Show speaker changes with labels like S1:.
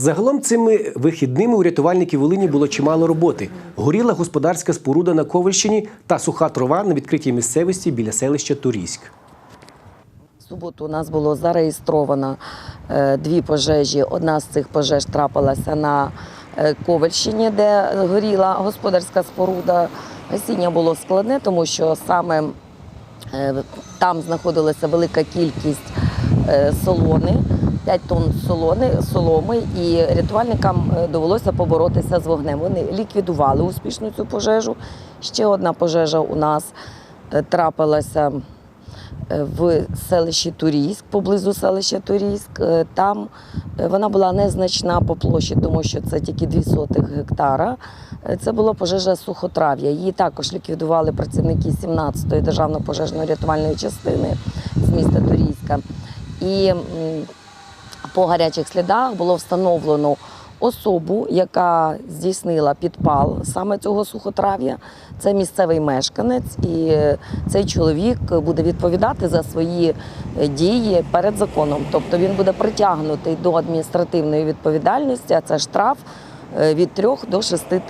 S1: Загалом цими вихідними у рятувальників Волині було чимало роботи. Горіла господарська споруда на Ковальщині та суха трава на відкритій місцевості біля селища Турійськ.
S2: Суботу у нас було зареєстровано е, дві пожежі. Одна з цих пожеж трапилася на е, Ковальщині, де горіла господарська споруда. Гасіння було складне, тому що саме е, там знаходилася велика кількість солони, 5 тонн солони, соломи, і рятувальникам е, довелося поборотися з вогнем. Вони ліквідували успішно цю пожежу. Ще одна пожежа у нас е, трапилася е, в селищі Турійськ, поблизу селища Турійськ. Е, Там е, вона була незначна по площі, тому що це тільки 2 сотих гектара. Е, Це була пожежа сухотрав'я. Її також ліквідували працівники 17-ї державної пожежно-рятувальної частини з міста Турійська. І по гарячих слідах було встановлено особу, яка здійснила підпал саме цього сухотрав'я. Це місцевий мешканець, і цей чоловік буде відповідати за свої е, дії перед законом. Тобто він буде притягнутий до адміністративної відповідальності, а це штраф е, від 3 до 6 тисяч.